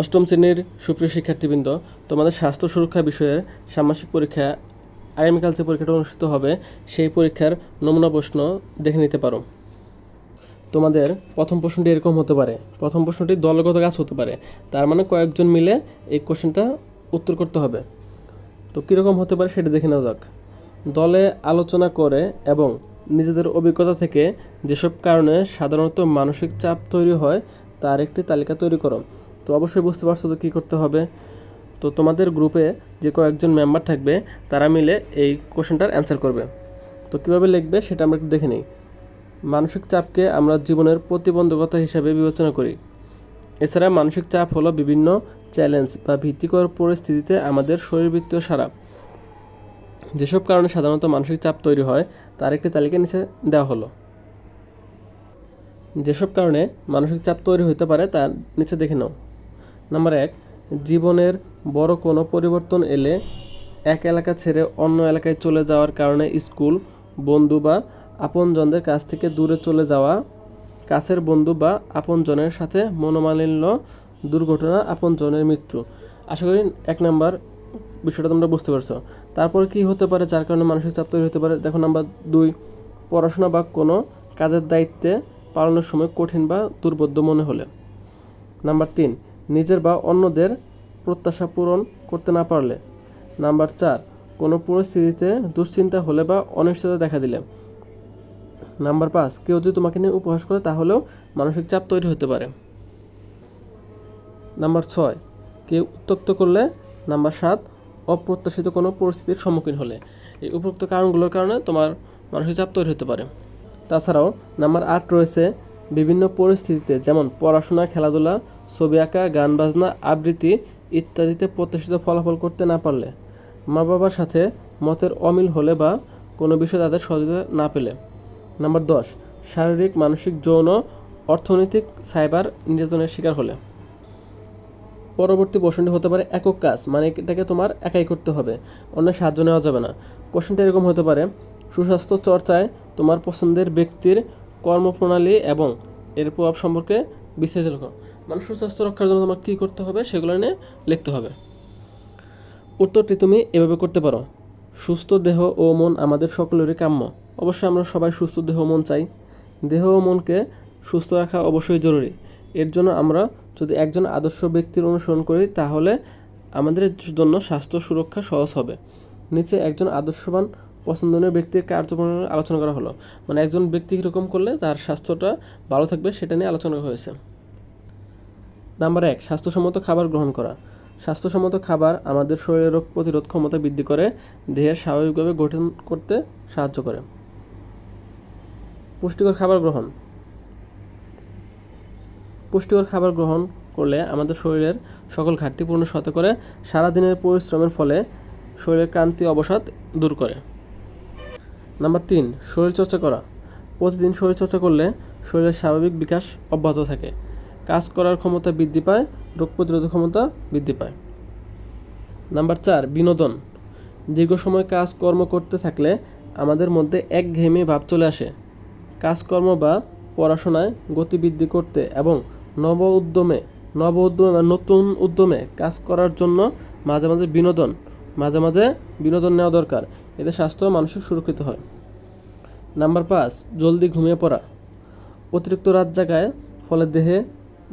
অষ্টম শ্রেণির সুপ্রিয় শিক্ষার্থীবৃন্দ, তোমাদের স্বাস্থ্য সুরক্ষা বিষয়ের ষান্মাসিক পরীক্ষা আগামীকাল যে পরীক্ষাটা অনুষ্ঠিত হবে, সেই পরীক্ষার নমুনা প্রশ্ন দেখে নিতে পারো। তোমাদের প্রথম প্রশ্নটি এরকম হতে পারে। প্রথম প্রশ্নটি দলগত কাজ হতে পারে। তার মানে কয়েকজন মিলে এই কোশ্চেনটা উত্তর করতে হবে। তো কীরকম হতে পারে সেটা দেখে নেওয়া যাক। দলে আলোচনা করে এবং নিজেদের অভিজ্ঞতা থেকে যেসব কারণে সাধারণত মানসিক চাপ তৈরি হয়, তার একটি তালিকা তৈরি করো। তো অবশ্যই বুঝতে পারছ যে কী করতে হবে। তো তোমাদের গ্রুপে যে কয়েকজন মেম্বার থাকবে, তারা মিলে এই কোশ্চেনটার অ্যান্সার করবে। তো কীভাবে লিখবে সেটা আমরা একটু দেখে নিই। মানসিক চাপকে আমরা জীবনের প্রতিবন্ধকতা হিসাবে বিবেচনা করি। এছাড়া মানসিক চাপ হলো বিভিন্ন চ্যালেঞ্জ বা ভীতিকর পরিস্থিতিতে আমাদের শরীরবৃত্তীয় সারা যেসব কারণে সাধারণত মানসিক চাপ তৈরি হয়, তার একটি তালিকা নিচে দেওয়া হলো। যেসব কারণে মানসিক চাপ তৈরি হতে পারে, তার নিচে দেখে নাও। নাম্বার এক, জীবনের বড় কোনো পরিবর্তন এলে এক এলাকা ছেড়ে অন্য এলাকায় চলে যাওয়ার কারণে স্কুল, বন্ধু বা আপনজনদের কাছ থেকে দূরে চলে যাওয়া, কাছের বন্ধু বা আপনজনের সাথে মনোমালিন্য, দুর্ঘটনা, আপনজনের মৃত্যু। আশা করি এক নাম্বার বিষয়টা তোমরা বুঝতে পারছ। তারপর কি হতে পারে যার কারণে মানসিক চাপ তৈরি হতে পারে? দেখো নাম্বার দুই, পড়াশোনা বা কোনো কাজের দায়িত্বে পালনের সময় কঠিন বা দুর্বোধ্য মনে হলে। নাম্বার তিন নিজের বা অন্যদের প্রত্যাশা পূরণ করতে না পারলে। নাম্বার চার, কোনো পরিস্থিতিতে দুশ্চিন্তা হলে বা অনিশ্চয়তা দেখা দিলে। নাম্বার পাঁচ, কেউ যদি তোমাকে নিয়ে উপহাস করে তাহলেও মানসিক চাপ তৈরি হতে পারে। নাম্বার ছয়, কেউ উত্তক্ত করলে। নাম্বার সাত, অপ্রত্যাশিত কোনো পরিস্থিতির সম্মুখীন হলে। এই উপরোক্ত কারণগুলোর কারণে তোমার মানসিক চাপ তৈরি হতে পারে। তাছাড়াও নাম্বার আট রয়েছে বিভিন্ন পরিস্থিতিতে, যেমন পড়াশোনা, খেলাধুলা, ছবি আঁকা, গান বাজনা, আবৃত্তি ইত্যাদিতে প্রত্যাশিত ফলাফল করতে না পারলে মা বাবার সাথে মতের অমিল হলে বা কোনো বিষয়ে তাদের সহযোগিতা না পেলে। নাম্বার দশ, শারীরিক, মানসিক, যৌন, অর্থনৈতিক, সাইবার নির্যাতনের শিকার হলে। পরবর্তী প্রশ্নটি হতে পারে একক কাজ মানে এটাকে তোমার একাই করতে হবে অন্য সাহায্য নেওয়া যাবে না। কোশ্চেনটা এরকম হতে পারে, সুস্বাস্থ্য চর্চায় তোমার পছন্দের ব্যক্তির কর্মপ্রণালী এবং এর প্রভাব সম্পর্কে বিস্তারিত লেখো মানে সুস্বাস্থ্য রক্ষার জন্য তোমার কী করতে হবে সেগুলো নিয়ে লিখতে হবে। উত্তরটি তুমি এভাবে করতে পারো। সুস্থ দেহ ও মন আমাদের সকলেরই কাম্য। অবশ্যই আমরা সবাই সুস্থ দেহ মন চাই। দেহ ও মনকে সুস্থ রাখা অবশ্যই জরুরি। এর জন্য আমরা যদি একজন আদর্শ ব্যক্তির অনুসরণ করি, তাহলে আমাদের জন্য স্বাস্থ্য সুরক্ষা সহজ হবে। নিচে একজন আদর্শবান পছন্দনীয় ব্যক্তির কার্যপ্রণালী আলোচনা করা হলো। মানে একজন ব্যক্তি কীরকম করলে তার স্বাস্থ্যটা ভালো থাকবে সেটা নিয়ে আলোচনা হয়েছে। নাম্বার এক, স্বাস্থ্যসম্মত খাবার গ্রহণ করা। স্বাস্থ্যসম্মত খাবার আমাদের শরীরের রোগ প্রতিরোধ ক্ষমতা বৃদ্ধি করে, দেহের স্বাভাবিকভাবে গঠন করতে সাহায্য করে। পুষ্টিকর খাবার গ্রহণ। পুষ্টিকর খাবার গ্রহণ করলে আমাদের শরীরের সকল ঘাটতি পূর্ণ সাথে করে সারাদিনের পরিশ্রমের ফলে শরীরের ক্লান্তি, অবসাদ দূর করে। নাম্বার তিন শরীরচর্চা করা। প্রতিদিন শরীরচর্চা করলে শরীরের স্বাভাবিক বিকাশ অব্যাহত থাকে। কাজ করার ক্ষমতা বৃদ্ধি পায়, রোগ প্রতিরোধ ক্ষমতা বৃদ্ধি পায়। নাম্বার চার, বিনোদন। দীর্ঘ সময় কাজকর্ম করতে থাকলে আমাদের মধ্যে একঘেয়েমি ভাব চলে আসে। কাজকর্ম বা পড়াশোনায় গতি বৃদ্ধি করতে এবং নব উদ্যমে নব উদ্যমে বা নতুন উদ্যমে কাজ করার জন্য মাঝে মাঝে বিনোদন, মাঝে মাঝে বিনোদন নেওয়া দরকার। এতে স্বাস্থ্য মানসিক সুরক্ষিত হয়। নাম্বার পাঁচ, জলদি ঘুমিয়ে পড়া। অতিরিক্ত রাত জাগায়, ফলে দেহে,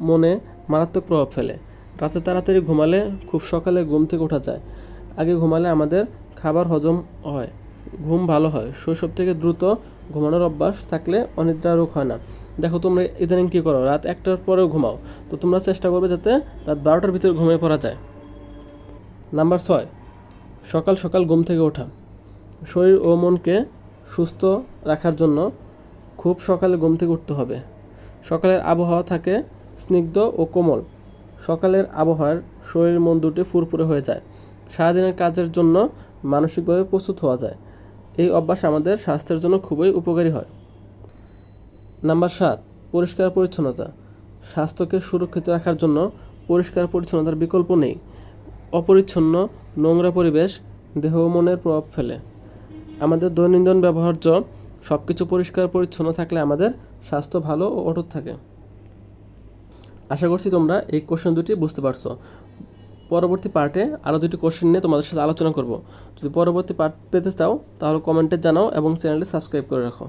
মনে মারাত্মক প্রভাব ফেলে। রাতে তাড়াতাড়ি ঘুমালে খুব সকালে ঘুম থেকে ওঠা যায়। আগে ঘুমালে আমাদের খাবার হজম হয়, ঘুম ভালো হয়। শৈশব থেকে দ্রুত ঘুমানোর অভ্যাস থাকলে অনিদ্রা রোগ হয় না। দেখো তোমরা ইদানিং কী করো? রাত একটার পরেও ঘুমাও। তো তোমরা চেষ্টা করবে যাতে রাত বারোটার ভিতরে ঘুমিয়ে পড়া যায়। নাম্বার ছয়, সকাল সকাল ঘুম থেকে ওঠা। শরীর ও মনকে সুস্থ রাখার জন্য খুব সকালে ঘুম থেকে উঠতে হবে। সকালের আবহাওয়া থাকে স্নিগ্ধ ও কোমল। সকালের আবহাওয়ার শরীর মন দুটি ফুরফুরে হয়ে যায়। সারাদিনের কাজের জন্য মানসিকভাবে প্রস্তুত হওয়া যায়। এই অভ্যাস আমাদের স্বাস্থ্যের জন্য খুবই উপকারী হয়। নাম্বার সাত, পরিষ্কার পরিচ্ছন্নতা। স্বাস্থ্যকে সুরক্ষিত রাখার জন্য পরিষ্কার পরিচ্ছন্নতার বিকল্প নেই। অপরিচ্ছন্ন নোংরা পরিবেশ দেহ ও মনের প্রভাব ফেলে। আমাদের দৈনন্দিন ব্যবহার্য সব কিছু পরিষ্কার পরিচ্ছন্ন থাকলে আমাদের স্বাস্থ্য ভালো ও অটুট থাকে। আশা করছি তোমরা এই কোশ্চেন দুটি বুঝতে পারছ। পরবর্তী পার্টে আরও দুটি কোশ্চেন নিয়ে তোমাদের সাথে আলোচনা করব। যদি পরবর্তী পার্ট পেতে চাও, তাহলে কমেন্টে জানাও এবং চ্যানেলটি সাবস্ক্রাইব করে রাখো।